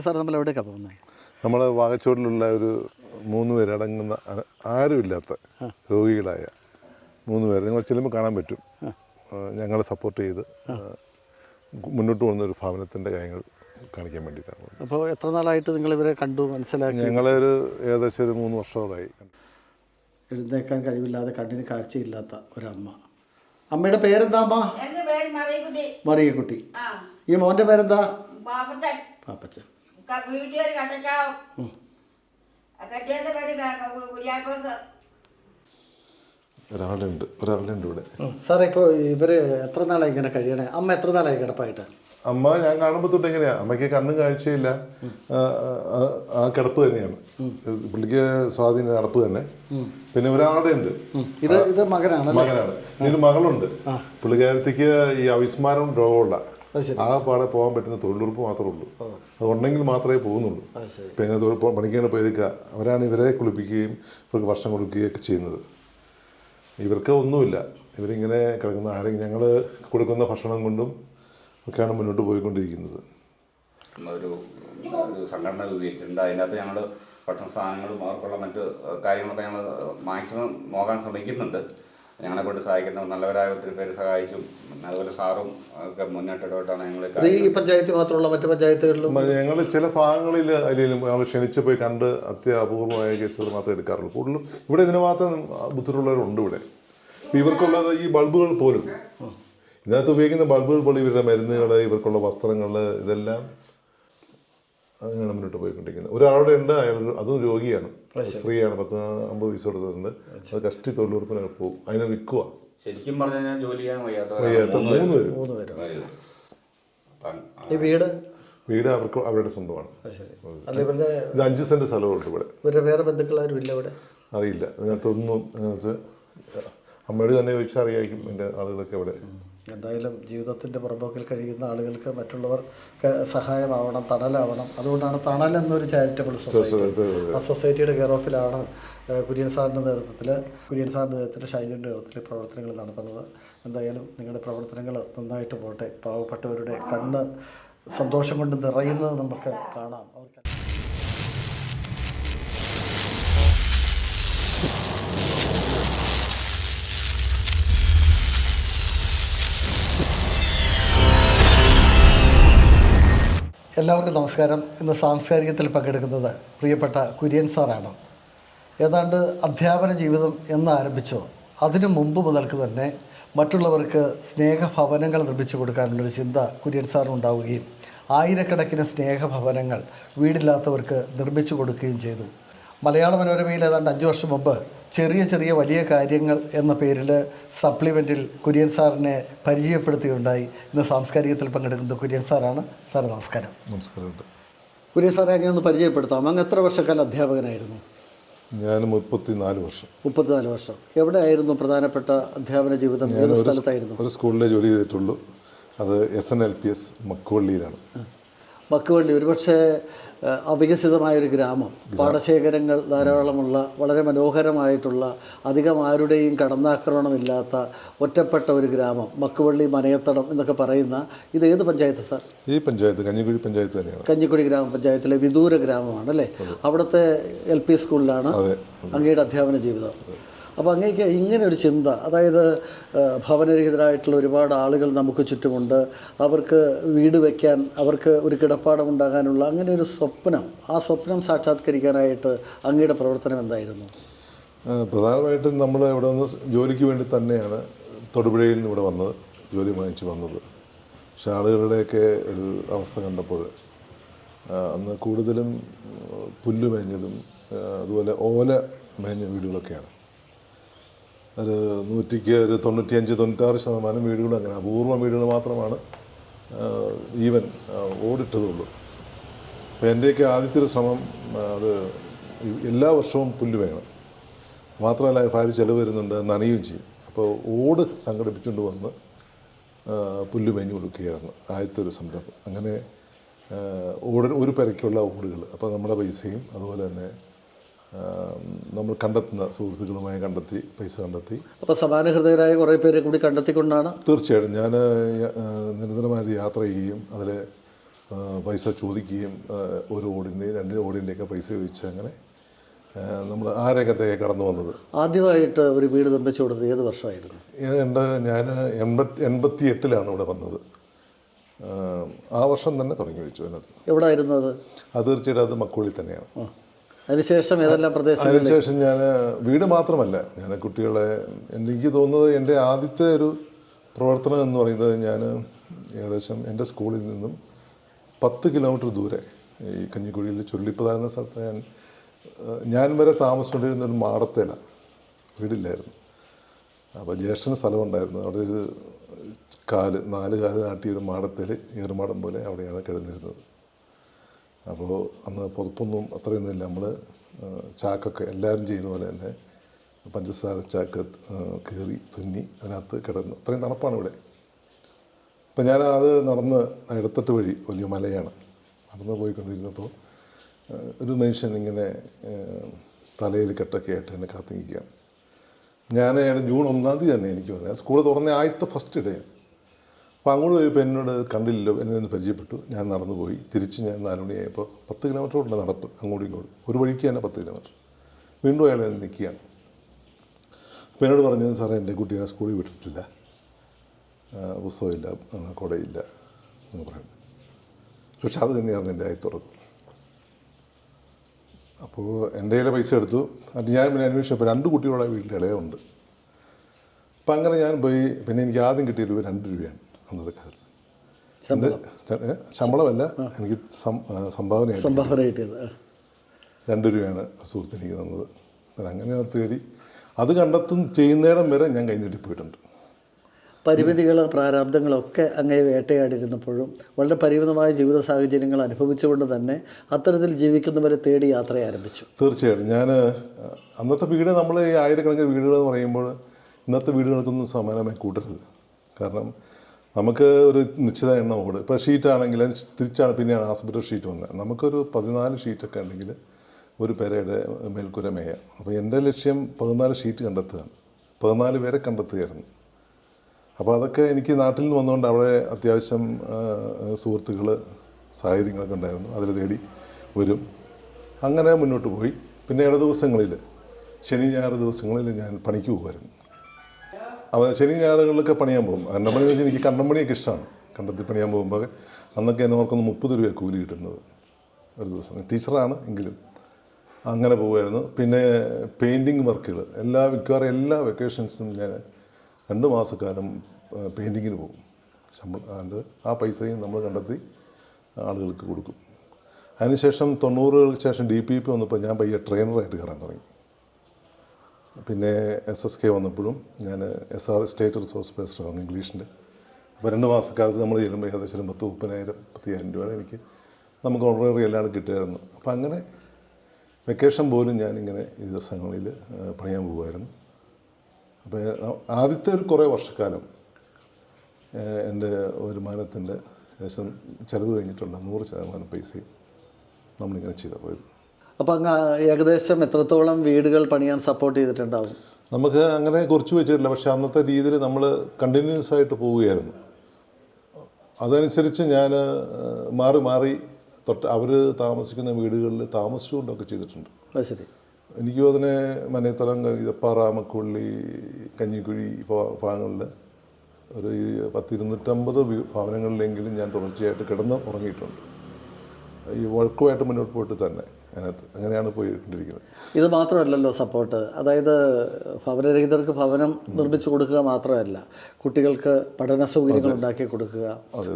Sir നമ്മൾ എവിടേക്കാണ് പോകുന്നത് നമ്മൾ വാഗച്ചോടിലുള്ള ഒരു മൂന്ന് പേരടങ്ങുന്ന ആരുമില്ലാത്ത രോഗികളായ മൂന്ന് പേര് നിങ്ങൾ ചെല്ലുമ്പോൾ കാണാൻ പറ്റും. ഞങ്ങളെ സപ്പോർട്ട് ചെയ്ത് മുന്നോട്ട് പോകുന്ന ഒരു ഭവനത്തിന്റെ കാര്യങ്ങൾ കാണിക്കാൻ വേണ്ടിയിട്ടാണ് അപ്പോൾ എത്ര നാളായിട്ട് നിങ്ങൾ ഇവരെ കണ്ടു മനസ്സിലാക്കി? ഞങ്ങളൊരു ഏകദേശം ഒരു മൂന്ന് വർഷത്തോളമായി എഴുന്നേക്കാൻ കഴിവില്ലാതെ കണ്ണിന് കാഴ്ചയില്ലാത്ത ഒരമ്മ. അമ്മയുടെ പേരെന്താ അമ്മ? മറിയക്കുട്ടി. ഈ മോന്റെ പേരെന്താ? പാപ്പച്ചൻ വീട്ടുകാർ കട്ടച്ചാവും കട്ടിയന്റെ പേര് കുര്യാക്കോസ്. ഒരാളുണ്ട് ഒരാളുണ്ട് ഇവിടെ. സാറേ ഇപ്പോൾ ഇവർ എത്ര നാളായി ഇങ്ങനെ കഴിയണേ? അമ്മ എത്ര നാളായി കിടപ്പായിട്ട്? അമ്മ ഞാൻ കാണുമ്പോൾ തൊട്ട് എങ്ങനെയാ അമ്മയ്ക്ക് കണ്ണും കാഴ്ചയില്ല. ആ, കിടപ്പ് തന്നെയാണ്. പുള്ളിക്ക് സ്വാധീന കിടപ്പ് തന്നെ. പിന്നെ ഒരാളുടെ ഉണ്ട്. ഇത് ഇത് മകനാണ് മകനാണ്. ഇതിന് മകളുണ്ട്. പുള്ളിക്കാരത്തേക്ക് ഈ അവിസ്മാരം രോഗമുള്ള ആ പാടെ പോകാൻ പറ്റുന്ന തൊഴിലുറപ്പ് മാത്രമേ ഉള്ളൂ. അത് ഉണ്ടെങ്കിൽ മാത്രമേ പോകുന്നുള്ളൂ. ഇപ്പം എങ്ങനെ തൊഴിൽ പണിക്കാണ് പോയിരിക്കുക അവരാണ് ഇവരെ കുളിപ്പിക്കുകയും ഇവർക്ക് ഭക്ഷണം കൊടുക്കുകയും ഒക്കെ ചെയ്യുന്നത്. ഇവർക്ക് ഒന്നുമില്ല. ഇവരിങ്ങനെ കിടക്കുന്ന ആരെങ്കിലും ഞങ്ങൾ കൊടുക്കുന്ന ഭക്ഷണം കൊണ്ടും ഒക്കെയാണ് മുന്നോട്ട് പോയിക്കൊണ്ടിരിക്കുന്നത്. ഒരു സംഘടന രൂപീകരിച്ചിട്ടുണ്ട്. അതിനകത്ത് ഞങ്ങൾ ഭക്ഷണ സാധനങ്ങളും അവർക്കുള്ള മറ്റ് കാര്യങ്ങളൊക്കെ ഞങ്ങൾ മാക്സിമം നോക്കാൻ ശ്രമിക്കുന്നുണ്ട്. ഞങ്ങളെ കൊണ്ട് സഹായിക്കുന്ന നല്ലവരായ ഒത്തിരി പേര് സഹായിച്ചും അതുപോലെ സാറും ഒക്കെ മുന്നിട്ടിടപെട്ടാണ് ഞങ്ങൾ ഇത് ഈ പഞ്ചായത്തിൽ മാത്രമുള്ള മറ്റു പഞ്ചായത്തുകളിലും? ഞങ്ങൾ ചില ഭാഗങ്ങളിൽ അല്ലെങ്കിലും ഞങ്ങൾ ക്ഷണിച്ച് പോയി കണ്ട് അത്യപൂർവമായ കേസുകൾ മാത്രമേ എടുക്കാറുള്ളൂ. കൂടുതലും ഇവിടെ ഇതിന് മാത്രം ബുദ്ധിമുട്ടുള്ളവരുണ്ട് ഇവിടെ. ഇവർക്കുള്ളത് ഈ ബൾബുകൾ പോലും ഇതിനകത്ത് ഉപയോഗിക്കുന്ന ബൾബുകൾ പോലും ഇവരുടെ മരുന്നുകൾ ഇവർക്കുള്ള വസ്ത്രങ്ങൾ ഇതെല്ലാം അങ്ങനെയാണ് മുന്നോട്ട് പോയിക്കൊണ്ടിരിക്കുന്നത്. ഒരാളുടെ ഉണ്ട് അയാൾ അതും രോഗിയാണ്. സ്ത്രീയാണ്. പത്ത് അമ്പത് വയസ്സ് കൊടുത്തിട്ടുണ്ട് അത് കഷ്ടി തൊഴിലുറപ്പിന് പോകും. അതിനെ വിൽക്കുക. ശരിക്കും പറഞ്ഞാൽ ജോലി ചെയ്യാൻ വയ്യാത്ത മൂന്ന് പേരും. മൂന്ന് പേരും. ഈ വീട്? വീട് അവർക്ക് അവരുടെ സ്വന്തമാണ്. ഇത് അഞ്ച് സെന്റ് സ്ഥലമുണ്ട് ഇവിടെ. ഇവരുടെ വേറെ ബന്ധുക്കളാരും ഇല്ല ഇവിടെ? അറിയില്ല. അതിനകത്തൊന്നും അതിനകത്ത് അമ്മയോട് തന്നെ ചോദിച്ചാൽ അറിയായിരിക്കും. എന്റെ ആളുകളൊക്കെ ഇവിടെ. എന്തായാലും ജീവിതത്തിന്റെ പുറമ്പോക്കിൽ കഴിയുന്ന ആളുകൾക്ക് മറ്റുള്ളവർക്ക് സഹായമാവണം തണലാവണം. അതുകൊണ്ടാണ് തണൽ എന്നൊരു ചാരിറ്റബിൾ സൊസൈറ്റി ആ സൊസൈറ്റിയുടെ കെയർ ഓഫിലാണ് കുര്യൻ സാറിന്റെ നേതൃത്വത്തിൽ കുര്യൻ സാറിന്റെ നേതൃത്വത്തിൽ ഷൈജിന്റെ നേതൃത്വത്തിൽ പ്രവർത്തനങ്ങൾ നടത്തുന്നത്. എന്തായാലും നിങ്ങളുടെ പ്രവർത്തനങ്ങൾ നന്നായിട്ട് പോട്ടെ പാവപ്പെട്ടവരുടെ കണ്ണ് സന്തോഷം കൊണ്ട് നിറയുന്നത് നമുക്ക് കാണാം. അവർക്ക് എല്ലാവർക്കും നമസ്കാരം. ഇന്ന് സാംസ്കാരികത്തിൽ പങ്കെടുക്കുന്നത് പ്രിയപ്പെട്ട കുര്യൻ സാറാണ്. ഏതാണ്ട് അധ്യാപന ജീവിതം എന്ന് ആരംഭിച്ചോ അതിനു മുമ്പ് മുതൽക്ക് തന്നെ മറ്റുള്ളവർക്ക് സ്നേഹഭവനങ്ങൾ നിർമ്മിച്ചു കൊടുക്കാനുള്ളൊരു ചിന്ത കുര്യൻ സാറിനുണ്ടാവുകയും ആയിരക്കണക്കിന് സ്നേഹഭവനങ്ങൾ വീടില്ലാത്തവർക്ക് നിർമ്മിച്ചു കൊടുക്കുകയും ചെയ്തു. മലയാള മനോരമയിൽ ഏതാണ്ട് അഞ്ച് വർഷം മുമ്പ് ചെറിയ ചെറിയ വലിയ കാര്യങ്ങൾ എന്ന പേരിൽ സപ്ലിമെന്റിൽ കുര്യൻ സാറിനെ പരിചയപ്പെടുത്തുകയുണ്ടായി. ഇന്ന് സാംസ്കാരികത്തിൽ പങ്കെടുക്കുന്നത് കുര്യൻ സാറാണ്. സാർ നമസ്കാരം. നമസ്കാരം കുര്യൻ സാറെ അങ്ങനെ ഒന്ന് പരിചയപ്പെടുത്താം അങ്ങ് എത്ര വർഷക്കാല അധ്യാപകനായിരുന്നു? ഞാൻ മുപ്പത്തി നാല് വർഷം. മുപ്പത്തിനാല് വർഷം. എവിടെ ആയിരുന്നു പ്രധാനപ്പെട്ട അധ്യാപന ജീവിതം? ഏത് സ്ഥലത്തായിരുന്നു? ഒരു സ്കൂളിലെ ജോലി ചെയ്തിട്ടുള്ളൂ. അത് S N L P S മക്കുവള്ളിയിലാണ്. Makkuvalli ഒരുപക്ഷെ അവികസിതമായൊരു ഗ്രാമം. പാടശേഖരങ്ങൾ ധാരാളമുള്ള വളരെ മനോഹരമായിട്ടുള്ള അധികം ആരുടെയും കടന്നാക്രമണമില്ലാത്ത ഒറ്റപ്പെട്ട ഒരു ഗ്രാമം മക്കുവള്ളി മനയത്തടം എന്നൊക്കെ പറയുന്ന ഇത് ഏത് പഞ്ചായത്ത് സാർ? ഈ പഞ്ചായത്ത് കഞ്ഞിക്കുഴി പഞ്ചായത്ത് തന്നെയാണ്. കഞ്ഞിക്കുഴി ഗ്രാമപഞ്ചായത്തിലെ വിദൂര ഗ്രാമമാണ് അല്ലേ? അവിടുത്തെ എൽ പി സ്കൂളിലാണ് അങ്ങയുടെ അധ്യാപന ജീവിതം. അപ്പോൾ അങ്ങേക്ക് ഇങ്ങനെ ഒരു ചിന്ത അതായത് ഭവനരഹിതരായിട്ടുള്ള ഒരുപാട് ആളുകൾ നമുക്ക് ചുറ്റുമുണ്ട്. അവർക്ക് വീട് വയ്ക്കാൻ അവർക്ക് ഒരു കിടപ്പാടം ഉണ്ടാകാനുള്ള അങ്ങനെ ഒരു സ്വപ്നം ആ സ്വപ്നം സാക്ഷാത്കരിക്കാനായിട്ട് അങ്ങയുടെ പ്രവർത്തനം എന്തായിരുന്നു? പ്രധാനമായിട്ടും നമ്മൾ ഇവിടെ നിന്ന് ജോലിക്ക് വേണ്ടി തന്നെയാണ് തൊടുപുഴയിൽ നിന്ന് ഇവിടെ വന്നത് ജോലി വാങ്ങിച്ച് വന്നത്. പക്ഷെ ആളുകളുടെയൊക്കെ ഒരു അവസ്ഥ കണ്ടപ്പോൾ അന്ന് കൂടുതലും പുല്ലുമേഞ്ഞതും പുല്ല് മേഞ്ഞതും അതുപോലെ ഓല മേഞ്ഞ വീടുകളൊക്കെയാണ്. ഒരു നൂറ്റിക്ക് ഒരു തൊണ്ണൂറ്റിയഞ്ച് തൊണ്ണൂറ്റാറ് ശതമാനം വീടുകളും അങ്ങനെ അപൂർവം വീടുകൾ മാത്രമാണ് ഈവൻ ഓടിട്ടതുള്ളൂ. അപ്പോൾ എന്റെയൊക്കെ ആദ്യത്തെ ഒരു ശ്രമം അത് എല്ലാ വർഷവും പുല്ല് വേണം. മാത്രമല്ല ഭാര്യ ഭാരി ചിലവ് വരുന്നുണ്ട് നനയും ചെയ്യും. അപ്പോൾ ഓട് സംഘടിപ്പിച്ചുകൊണ്ട് വന്ന് പുല്ല് മേഞ്ഞു കൊടുക്കുകയായിരുന്നു. ആദ്യത്തെ ഒരു സംരംഭം. അങ്ങനെ ഓട് ഒരു പെരയ്ക്കുള്ള ഓടുകൾ. അപ്പോൾ നമ്മുടെ പൈസയും അതുപോലെ തന്നെ നമ്മൾ കണ്ടെത്തുന്ന സുഹൃത്തുക്കളുമായി കണ്ടെത്തി പൈസ കണ്ടെത്തി. അപ്പോൾ സമാന ഹൃദയരായ കുറേ പേരെ കൂടി കണ്ടെത്തിക്കൊണ്ടാണ്? തീർച്ചയായിട്ടും. ഞാൻ നിരന്തരമായിട്ട് യാത്ര ചെയ്യുകയും അതിൽ പൈസ ചോദിക്കുകയും ഒരു ഓടിന്റെയും രണ്ട് ഓടിന്റെയൊക്കെ പൈസ ചോദിച്ച് അങ്ങനെ നമ്മൾ ആ രംഗത്തേക്ക് കടന്നു വന്നത്? ആദ്യമായിട്ട് ഒരു വീട് നിർമ്മിച്ചു കൊടുത്തത് ഏത് വർഷമായിരുന്നു? ഏതാണ്ട് ഞാൻ എൺപത്തി എൺപത്തി എട്ടിലാണ് ഇവിടെ വന്നത്. ആ, വർഷം തന്നെ തുടങ്ങി വെച്ചു അതിനകത്ത്. എവിടായിരുന്നു അത്? അത് തീർച്ചയായിട്ടും അത് മക്കോളിൽ തന്നെയാണ്. അതിനുശേഷം ഏതെല്ലാം പ്രദേശം അതിനുശേഷം ഞാൻ വീട് മാത്രമല്ല. ഞാൻ കുട്ടികളെ എനിക്ക് തോന്നുന്നത് എന്റെ ആദ്യത്തെ ഒരു പ്രവർത്തനം എന്ന് പറയുന്നത് ഞാൻ ഏകദേശം എന്റെ സ്കൂളിൽ നിന്നും പത്ത് കിലോമീറ്റർ ദൂരെ ഈ കഞ്ഞിക്കുഴിയിൽ ചുരുളിപ്പതാ എന്ന സ്ഥലത്ത് ഞാൻ ഞാൻ വരെ താമസിച്ചുകൊണ്ടിരുന്ന ഒരു മാടത്തേല വീടില്ലായിരുന്നു. അപ്പോൾ ജ്യേഷ്ഠന് സ്ഥലമുണ്ടായിരുന്നു. അവിടെ ഒരു കാൽ നാല് കാൽ നാട്ടിയ ഒരു മാടത്തേൽ ഏറുമാടം പോലെ അവിടെയാണ് കിടന്നിരുന്നത്. അപ്പോൾ അന്ന് അത്രയൊന്നും ഇല്ല നമ്മൾ ചാക്കൊക്കെ എല്ലാവരും ചെയ്യുന്ന പോലെ തന്നെ പഞ്ചസാര ചാക്ക് കീറി തുന്നി അതിനകത്ത് കിടന്നു. അത്രയും തണുപ്പാണ് ഇവിടെ. അപ്പം ഞാൻ അത് നടന്ന് ഇടത്തട്ട് വഴി വലിയ മലയാണ്. നടന്ന് പോയിക്കൊണ്ടിരുന്നപ്പോൾ ഒരു മനുഷ്യൻ ഇങ്ങനെ തലയിൽ കെട്ടൊക്കെ ആയിട്ട് എന്നെ കാത്തിരിക്കുകയാണ്. ഞാൻ ജൂൺ ഒന്നാം തീയതി തന്നെ എനിക്ക് പറയാം സ്കൂൾ തുറന്ന ആദ്യത്തെ ഫസ്റ്റ് ഡേയാണ് അപ്പോൾ അങ്ങോട്ട് പോയപ്പോൾ എന്നോട് കണ്ടില്ലല്ലോ എന്നെ ഒന്ന് പരിചയപ്പെട്ടു. ഞാൻ നടന്നു പോയി തിരിച്ച് ഞാൻ നാല് മണിയായപ്പോൾ പത്ത് ഉണ്ട് നടപ്പ് അങ്ങോട്ടും ഇങ്ങോട്ടും. ഒരു വഴിക്ക് തന്നെ പത്ത് കിലോമീറ്റർ. വീണ്ടും അയാൾ എന്നെ നിൽക്കുകയാണ്. അപ്പോൾ എന്നോട് പറഞ്ഞത് സാറേ എന്റെ കുട്ടീനെ സ്കൂളിൽ വിട്ടിട്ടില്ല. പുസ്തകമില്ല കുടയില്ല എന്ന് പറയുന്നു പക്ഷെ അത് തന്നെയാണ് എന്റെ തുറന്നു. അപ്പോൾ എന്റെ കയ്യിലെ പൈസ എടുത്തു. അത് ഞാൻ പിന്നെ അന്വേഷിച്ചപ്പോൾ രണ്ട് കുട്ടികളുടെ വീട്ടിൽ ഇളയുണ്ട് അപ്പം അങ്ങനെ ഞാൻ പോയി. പിന്നെ എനിക്ക് ആദ്യം കിട്ടിയ രൂപ രണ്ട് രൂപയാണ്. ഏ, ശമ്പളമല്ല എനിക്ക് സംഭാവന കിട്ടിയത്. രണ്ട് രൂപയാണ് സുഹൃത്ത് എനിക്ക് തന്നത്. അങ്ങനെ അത് തേടി അത് കണ്ടെത്തും ചെയ്യുന്നിടം വരെ ഞാൻ കൈനീട്ടി പോയിട്ടുണ്ട്. പരിമിതികളും പ്രാരാബ്ദങ്ങളൊക്കെ അങ്ങേ വേട്ടയാടിയിരുന്നപ്പോഴും വളരെ പരിമിതമായ ജീവിത സാഹചര്യങ്ങൾ അനുഭവിച്ചുകൊണ്ട് തന്നെ അത്തരത്തിൽ ജീവിക്കുന്നവരെ തേടി യാത്ര ആരംഭിച്ചു. തീർച്ചയായിട്ടും. ഞാൻ അന്നത്തെ വീട് നമ്മൾ ഈ ആയിരക്കണക്കിന് വീടുകൾ എന്ന് പറയുമ്പോൾ ഇന്നത്തെ വീടുകൾക്കൊന്നും സമാനമായി കൂട്ടരുത്. കാരണം നമുക്ക് ഒരു നിശ്ചിത എണ്ണം ഓട് ഇപ്പോൾ ഷീറ്റാണെങ്കിൽ അത് തിരിച്ചാണ് പിന്നെയാണ് ആസ്പെറ്റർ ഷീറ്റ് വന്നത്. നമുക്കൊരു പതിനാല് ഷീറ്റൊക്കെ ഉണ്ടെങ്കിൽ ഒരു പേരയുടെ മേൽക്കൂര അപ്പോൾ എന്റെ ലക്ഷ്യം പതിനാല് ഷീറ്റ് കണ്ടെത്തുകയാണ്. പതിനാല് പേരെ കണ്ടെത്തുകയായിരുന്നു. അപ്പോൾ അതൊക്കെ എനിക്ക് നാട്ടിൽ നിന്ന് വന്നുകൊണ്ട് അവിടെ അത്യാവശ്യം സുഹൃത്തുക്കൾ സാഹചര്യങ്ങളൊക്കെ ഉണ്ടായിരുന്നു. അതിൽ തേടി വരും. അങ്ങനെ മുന്നോട്ട് പോയി. പിന്നെ ഇട ദിവസങ്ങളിൽ ശനി ഞായർ ദിവസങ്ങളിൽ ഞാൻ പണിക്ക് പോകുമായിരുന്നു. അപ്പോൾ ശനി ഞായറുകളിലൊക്കെ പണിയാൻ പോകും. കണ്ണമ്പണി വെച്ചാൽ എനിക്ക് കണ്ണമ്പണിയൊക്കെ ഇഷ്ടമാണ് കണ്ടത്തിൽ പണിയാൻ പോകുമ്പോൾ അന്നൊക്കെ എന്നെ ഓർക്കുന്നു മുപ്പത് രൂപ കൂലി കിട്ടുന്നത് ഒരു ദിവസം. ടീച്ചറാണ് എങ്കിലും അങ്ങനെ പോകുമായിരുന്നു പിന്നെ പെയിന്റിങ് വർക്കുകൾ. എല്ലാ മിക്കവാറും എല്ലാ വെക്കേഷൻസും ഞാൻ രണ്ട് മാസക്കാലം പെയിന്റിങ്ങിന് പോകും. ശമ്പളം അത് ആ പൈസയും നമ്മൾ കണ്ടെത്തി ആളുകൾക്ക് കൊടുക്കും. അതിനുശേഷം തൊണ്ണൂറുകൾക്ക് ശേഷം ഡി പി പി വന്നപ്പോൾ ഞാൻ പയ്യെ ട്രെയിനറായിട്ട് കയറാൻ തുടങ്ങി. പിന്നെ എസ് എസ് കെ വന്നപ്പോഴും ഞാൻ എസ് ആർ സ്റ്റേറ്റ് റിസോഴ്സ് വന്നു ഇംഗ്ലീഷിന്റെ. അപ്പോൾ രണ്ട് മാസക്കാലത്ത് നമ്മൾ ചെല്ലുമ്പോൾ ഏകദേശം ഒരു പത്ത് മുപ്പതിനായിരം പത്തിയായിരം രൂപ എനിക്ക് നമുക്ക് ഓർഡിനറി എല്ലാം കിട്ടുമായിരുന്നു അപ്പോൾ അങ്ങനെ വെക്കേഷൻ പോലും ഞാനിങ്ങനെ ഈ ദിവസങ്ങളിൽ പണിയാൻ പോകുമായിരുന്നു. അപ്പോൾ ആദ്യത്തെ ഒരു കുറേ വർഷക്കാലം എന്റെ വരുമാനത്തിന്റെ ഏകദേശം ചിലവ് കഴിഞ്ഞിട്ടുള്ള നൂറ് ശതമാനം പൈസയും നമ്മളിങ്ങനെ ചെയ്താൽ പോയത്. അപ്പോൾ അങ്ങ് ഏകദേശം എത്രത്തോളം വീടുകൾ പണിയാൻ സപ്പോർട്ട് ചെയ്തിട്ടുണ്ടാവും? നമുക്ക് അങ്ങനെ കുറിച്ച് വെച്ചിട്ടില്ല. പക്ഷെ അന്നത്തെ രീതിയിൽ നമ്മൾ കണ്ടിന്യൂസ് ആയിട്ട് പോവുകയായിരുന്നു. അതനുസരിച്ച് ഞാൻ മാറി മാറി തൊട്ട് അവർ താമസിക്കുന്ന വീടുകളിൽ താമസിച്ചുകൊണ്ടൊക്കെ ചെയ്തിട്ടുണ്ട്. ശരി. എനിക്ക് അതിനെ മനേത്തറം ഇതപ്പാറ മക്കുള്ളി കഞ്ഞിക്കുഴി ഭാഗങ്ങളിൽ ഒരു പത്തിരുന്നൂറ്റമ്പത് ഭവനങ്ങളിലെങ്കിലും ഞാൻ തുടർച്ചയായിട്ട് കിടന്ന് ഉറങ്ങിയിട്ടുണ്ട്. ഈ വഴക്കുമായിട്ട് മുന്നോട്ട് പോയിട്ട് തന്നെ. അതിനകത്ത്. അങ്ങനെയാണ് പോയിക്കൊണ്ടിരിക്കുന്നത്. ഇത് മാത്രമല്ലല്ലോ സപ്പോർട്ട്. അതായത് ഭവനരഹിതർക്ക് ഭവനം നിർമ്മിച്ചു കൊടുക്കുക മാത്രമല്ല കുട്ടികൾക്ക് പഠന സൗകര്യങ്ങൾ ഉണ്ടാക്കി കൊടുക്കുക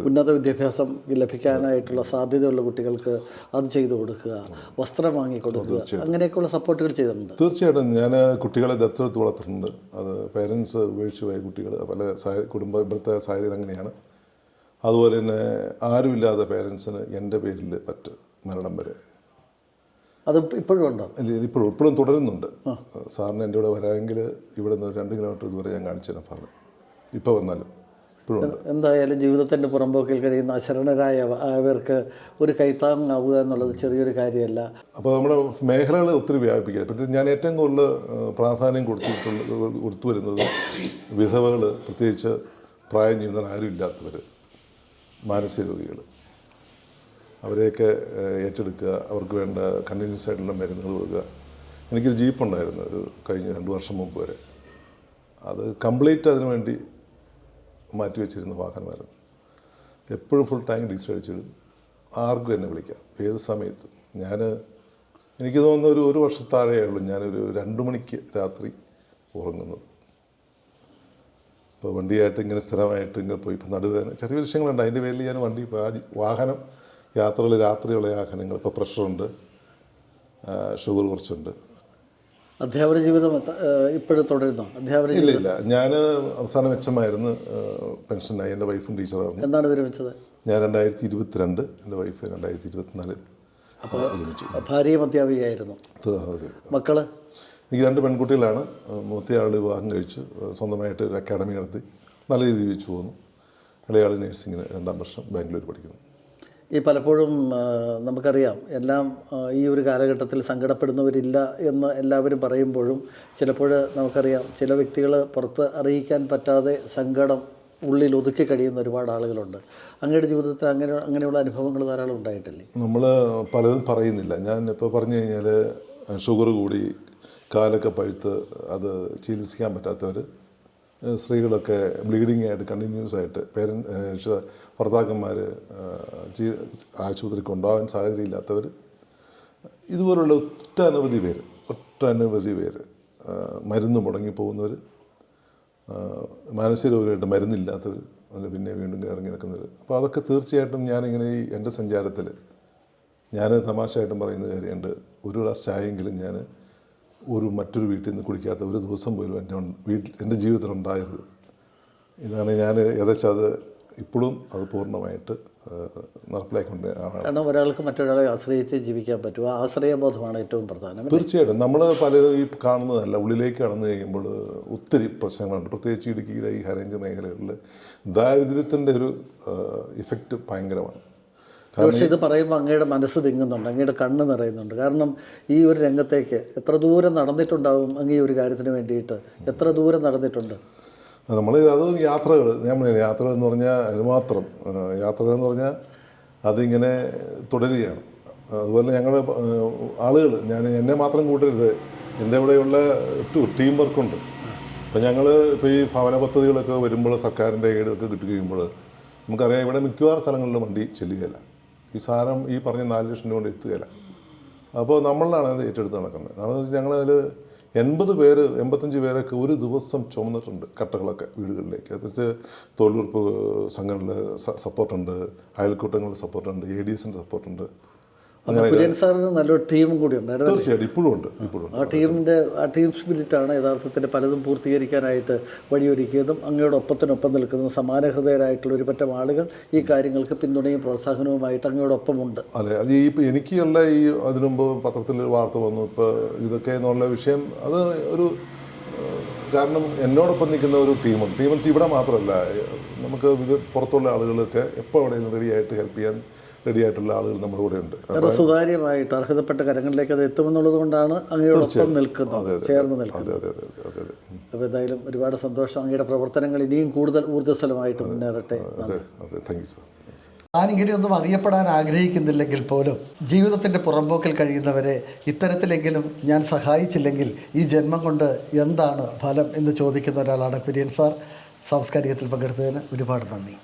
ഉന്നത വിദ്യാഭ്യാസം ലഭിക്കാനായിട്ടുള്ള സാധ്യതയുള്ള കുട്ടികൾക്ക് അത് ചെയ്തു കൊടുക്കുക വസ്ത്രം വാങ്ങി കൊടുക്കുക അങ്ങനെയൊക്കെയുള്ള സപ്പോർട്ടുകൾ ചെയ്തിട്ടുണ്ട്. തീർച്ചയായിട്ടും. ഞാൻ കുട്ടികളെ ദത്തെടുത്ത് വളർത്തുന്നുണ്ട് അത് പേരൻസ് ഉപേക്ഷിച്ച് പോയ കുട്ടികൾ പല കുടുംബ ഇവിടുത്തെ സാഹചര്യം അങ്ങനെയാണ്. അതുപോലെ തന്നെ ആരുമില്ലാത്ത പേരൻസിന് എന്റെ പേരിൽ പറ്റ് മരണം വരെ. അത് ഇപ്പോഴും ഉണ്ടോ? ഇല്ല, ഇപ്പോഴും ഇപ്പോഴും തുടരുന്നുണ്ട്. സാറിന് എന്റെ കൂടെ വരാമെങ്കിൽ ഇവിടെ നിന്ന് രണ്ട് കിലോമീറ്റർ ദൂരെ ഞാൻ കാണിച്ചു തരാം പറഞ്ഞു ഇപ്പോൾ വന്നാലും ഇപ്പോഴും ഉണ്ട്. എന്തായാലും ജീവിതത്തിന്റെ പുറമ്പോക്കിൽ കഴിയുന്ന അശരണരായ അവർക്ക് ഒരു കൈത്താങ്ങാവുക എന്നുള്ളത് ചെറിയൊരു കാര്യമല്ല. അപ്പോൾ നമ്മുടെ മേഖലകൾ ഒത്തിരി വ്യാപിപ്പിക്കുക. പക്ഷേ ഞാൻ ഏറ്റവും കൂടുതൽ പ്രാധാന്യം കൊടുത്തിട്ടുള്ള കൊടുത്തു വരുന്നത് വിധവകൾ പ്രത്യേകിച്ച് പ്രായം ചെയ്യുന്ന ആരും ഇല്ലാത്തവർ മാനസിക രോഗികൾ അവരെയൊക്കെ ഏറ്റെടുക്കുക അവർക്ക് വേണ്ട കണ്ടിന്യൂസ് ആയിട്ടുള്ള മരുന്നുകൾ കൊടുക്കുക. എനിക്കൊരു ജീപ്പ് ഉണ്ടായിരുന്നു ഒരു കഴിഞ്ഞ രണ്ട് വർഷം മുമ്പ് വരെ. അത് കംപ്ലീറ്റ് അതിനു വേണ്ടി മാറ്റി വെച്ചിരുന്ന വാഹനമായിരുന്നു. എപ്പോഴും ഫുൾ ടാങ്ക് ഡീസൽ അടിച്ചിടും. ആർക്കും എന്നെ വിളിക്കാം. ഏത് സമയത്ത്? ഞാൻ എനിക്ക് തോന്നുന്ന ഒരു ഒരു വർഷത്താഴേ ഉള്ളൂ ഞാനൊരു രണ്ട് മണിക്ക് രാത്രി ഉറങ്ങുന്നത്. ഇപ്പോൾ വണ്ടിയായിട്ട് ഇങ്ങനെ സ്ഥിരമായിട്ട് ഇങ്ങനെ പോയി. ഇപ്പോൾ നടുവേദന ചെറിയ വിഷയങ്ങളുണ്ട് അതിന്റെ പേരിൽ ഞാൻ വണ്ടി വാഹനം യാത്രകൾ രാത്രിയുള്ള വാഹനങ്ങൾ ഇപ്പോൾ പ്രഷറുണ്ട്. ഷുഗർ കുറച്ചുണ്ട്. അധ്യാപന ജീവിതം ഇപ്പോഴും തുടരുന്നു? അധ്യാപന ഇല്ല ഇല്ല. ഞാൻ അവസാനം മെച്ചമായിരുന്നു പെൻഷനായി. എന്റെ വൈഫും ടീച്ചറായിരുന്നു എന്താണ് വിരമിച്ചത് ഞാൻ രണ്ടായിരത്തി ഇരുപത്തിരണ്ട് എന്റെ വൈഫ് രണ്ടായിരത്തി ഇരുപത്തിനാല് അപ്പോൾ ഭാര്യയും അധ്യാപികയായിരുന്നു മക്കൾ? എനിക്ക് രണ്ട് പെൺകുട്ടികളാണ്. മൂത്തയാൾ വിവാഹം കഴിച്ചു. സ്വന്തമായിട്ട് ഒരു അക്കാഡമി നടത്തി. നല്ല രീതിയിൽ ജീവിച്ചു പോകുന്നു ഇളയാൾ നേഴ്സിങ്ങിന് രണ്ടാം വർഷം ബാംഗ്ലൂർ പഠിക്കുന്നു. ഈ പലപ്പോഴും നമുക്കറിയാം. എല്ലാം ഈ ഒരു കാലഘട്ടത്തിൽ സങ്കടപ്പെടുന്നവരില്ല എന്ന് എല്ലാവരും പറയുമ്പോഴും ചിലപ്പോൾ നമുക്കറിയാം ചില വ്യക്തികൾ പുറത്ത് അറിയിക്കാൻ പറ്റാതെ സങ്കടം ഉള്ളിൽ ഒതുക്കി കഴിയുന്ന ഒരുപാട് ആളുകളുണ്ട്. അങ്ങയുടെ ജീവിതത്തിൽ അങ്ങനെ അങ്ങനെയുള്ള അനുഭവങ്ങൾ ധാരാളം ഉണ്ടായിട്ടില്ലേ? നമ്മൾ പലതും പറയുന്നില്ല. ഞാൻ ഇപ്പോൾ പറഞ്ഞു കഴിഞ്ഞാൽ ഷുഗർ കൂടി കാലൊക്കെ പഴുത്ത് അത് ചികിത്സിക്കാൻ പറ്റാത്തവർ സ്ത്രീകളൊക്കെ ബ്ലീഡിങ് ആയിട്ട് കണ്ടിന്യൂസ് ആയിട്ട് പേരൻ ഭർത്താക്കന്മാർ ആശുപത്രി കൊണ്ടുപോകാൻ സാഹചര്യം ഇല്ലാത്തവർ ഇതുപോലുള്ള ഒട്ടനവധി പേര് ഒട്ടനവധി പേര് മരുന്ന് മുടങ്ങി പോകുന്നവർ മാനസിക രോഗികളായിട്ട് മരുന്നില്ലാത്തവർ അതിന് പിന്നെ വീണ്ടും ഇറങ്ങി നടക്കുന്നവർ അപ്പോൾ അതൊക്കെ തീർച്ചയായിട്ടും ഞാനിങ്ങനെ ഈ എന്റെ സഞ്ചാരത്തിൽ ഞാൻ തമാശയായിട്ടും പറയുന്ന കാര്യമുണ്ട്. ഒരു ഗ്ലാസ് ചായയെങ്കിലും ഞാൻ ഒരു മറ്റൊരു വീട്ടിൽ നിന്ന് കുടിക്കാത്ത ഒരു ദിവസം പോലും എന്റെ വീട്ടിൽ എന്റെ ജീവിതത്തിൽ ഉണ്ടായത് ഇതാണ് ഞാൻ ഏകദേശം അത് ഇപ്പോഴും അത് പൂർണമായിട്ട് നടപ്പിലാക്കൊണ്ട് കാരണം ഒരാൾക്ക് മറ്റൊരാളെ ആശ്രയിച്ച് ജീവിക്കാൻ പറ്റും ആ ആശ്രയബോധമാണ് ഏറ്റവും പ്രധാനം തീർച്ചയായിട്ടും. നമ്മൾ പലരും ഈ കാണുന്നതല്ല ഉള്ളിലേക്ക് കടന്നു കഴിയുമ്പോൾ ഒത്തിരി പ്രശ്നങ്ങളുണ്ട്. പ്രത്യേകിച്ച് ഇടുക്കിയിലെ ഈ ഹരഞ്ച് മേഖലകളിൽ ദാരിദ്ര്യത്തിന്റെ ഒരു ഇഫക്റ്റ് ഭയങ്കരമാണ്. പക്ഷേ ഇത് പറയുമ്പോൾ അങ്ങയുടെ മനസ്സ് വിങ്ങുന്നുണ്ട് അങ്ങയുടെ കണ്ണ് നിറയുന്നുണ്ട്. കാരണം ഈ ഒരു രംഗത്തേക്ക് എത്ര ദൂരം നടന്നിട്ടുണ്ടാവും അങ്ങ് ഈ ഒരു കാര്യത്തിന് വേണ്ടിയിട്ട്? എത്ര ദൂരം നടന്നിട്ടുണ്ട്? നമ്മൾ അത് യാത്രകൾ ഞാൻ യാത്രകൾ എന്ന് പറഞ്ഞാൽ അതുമാത്രം യാത്രകൾ എന്ന് പറഞ്ഞാൽ അതിങ്ങനെ തുടരുകയാണ്. അതുപോലെ ഞങ്ങൾ ആളുകൾ ഞാൻ എന്നെ മാത്രം കൂട്ടരുത്. എന്റെ ഇവിടെയുള്ള ടീം വർക്കുണ്ട്. അപ്പോൾ ഞങ്ങൾ ഇപ്പോൾ ഈ ഭവന പദ്ധതികളൊക്കെ വരുമ്പോൾ സർക്കാരിന്റെ ഏടൊക്കെ കിട്ടി കഴിയുമ്പോൾ നമുക്കറിയാം ഇവിടെ മിക്കവാറും സ്ഥലങ്ങളിൽ വണ്ടി ചെല്ലുകയില്ല. ഈ സാധനം ഈ പറഞ്ഞ നാല് ലക്ഷം രൂപ കൊണ്ട് എത്തുകയില്ല. അപ്പോൾ നമ്മളാണ് അത് ഏറ്റെടുത്ത് നടക്കുന്നത്. കാരണം ഞങ്ങളതിൽ എൺപത് പേര് എൺപത്തഞ്ച് പേരൊക്കെ ഒരു ദിവസം ചുമന്നിട്ടുണ്ട് കട്ടകളൊക്കെ വീടുകളിലേക്ക്. പ്രത്യേകിച്ച് തൊഴിലുറപ്പ് സംഘങ്ങളിൽ സപ്പോർട്ടുണ്ട് അയൽക്കൂട്ടങ്ങളുടെ സപ്പോർട്ടുണ്ട് എ ഡി എസിന്റെ സപ്പോർട്ടുണ്ട്. കുര്യൻ സാറിന് നല്ലൊരു ടീമും കൂടി ഉണ്ടായിരുന്നു തീർച്ചയായിട്ടും. ഇപ്പോഴും ഉണ്ട് ഇപ്പോഴും ആ ടീമിന്റെ ആ ടീം സ്പിരിറ്റാണ് യഥാർത്ഥത്തിൽ പലതും പൂർത്തീകരിക്കാനായിട്ട് വഴിയൊരുക്കിയതും അങ്ങയുടെ ഒപ്പത്തിനൊപ്പം നിൽക്കുന്ന സമാനഹൃദയരായിട്ടുള്ള ഒരു പറ്റം ആളുകൾ ഈ കാര്യങ്ങൾക്ക് പിന്തുണയും പ്രോത്സാഹനവുമായിട്ട് അങ്ങയോടൊപ്പമുണ്ട്. അതെ അത് ഈ ഇപ്പം എനിക്കുള്ള ഈ അതിനു മുമ്പ് പത്രത്തിൽ വാർത്ത വന്നു. ഇപ്പോൾ ഇതൊക്കെ എന്നുള്ള വിഷയം അത് ഒരു കാരണം എന്നോടൊപ്പം നിൽക്കുന്ന ഒരു ടീമുണ്ട്. ടീമൻസ് ഇവിടെ മാത്രമല്ല നമുക്ക് ഇത് പുറത്തുള്ള ആളുകളൊക്കെ എപ്പോൾ വേണമെങ്കിലും റെഡിയായിട്ട് ഹെൽപ്പ് ചെയ്യാൻ റെഡിയായിട്ടുള്ള ആളുകൾ നമ്മുടെ കൂടെ ഉണ്ട്. സുതാര്യമായിട്ട് അർഹതപ്പെട്ട കരങ്ങളിലേക്ക് അത് എത്തുമെന്നുള്ളത് കൊണ്ടാണ് അങ്ങയോടൊപ്പം നിൽക്കുന്നത് ചേർന്ന് നിൽക്കുന്നത്. അതെ അതെ അതെ അപ്പോൾ എന്തായാലും ഒരുപാട് സന്തോഷം അങ്ങയുടെ പ്രവർത്തനങ്ങൾ ഇനിയും കൂടുതൽ ഊർജസ്വലമായിട്ട് മുന്നേറട്ടെ. അതെ അതെ താങ്ക് യു സാർ ഞാനിങ്ങനെയൊന്നും അറിയപ്പെടാൻ ആഗ്രഹിക്കുന്നില്ലെങ്കിൽ പോലും ജീവിതത്തിന്റെ പുറമ്പോക്കിൽ കഴിയുന്നവരെ ഇത്തരത്തിലെങ്കിലും ഞാൻ സഹായിച്ചില്ലെങ്കിൽ ഈ ജന്മം കൊണ്ട് എന്താണ് ഫലം എന്ന് ചോദിക്കുന്ന ഒരാളാണ് കുര്യൻ സാർ. സാംസ്കാരികത്തിൽ പങ്കെടുത്തതിന് ഒരുപാട് നന്ദി.